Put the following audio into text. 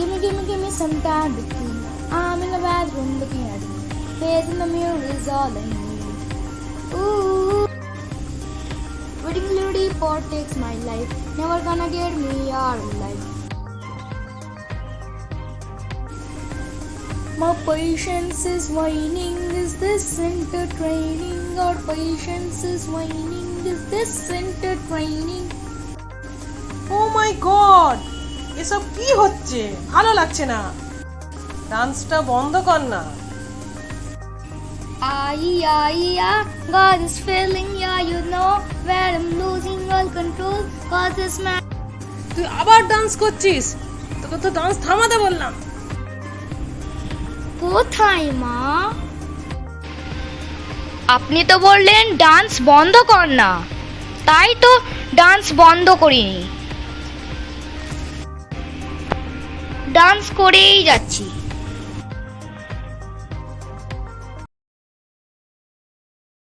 Gimme, gimme, gimme some time between. I'm in the bathroom looking at me. In the mirror is all I need. Ooh. Wedding lady pot takes my life. Never gonna get me out of life. My patience is whining. Is this entertaining? Our patience is whining. Is this entertaining? Oh my god! এসব কি হচ্ছে? ভালো লাগছে না। ডান্সটা বন্ধ কর না। Ah, yeah, yeah, God is failing, yeah, you know, where I'm losing all control, cause this man. তুই আবার ডান্স করছিস? তোকে তো ডান্স থামাতে বললাম। কোথায় মা? আপনি তো বললেন ডান্স বন্ধ কর না। তাই তো ডান্স বন্ধ করিনি। ডান্স করেই যাচ্ছি।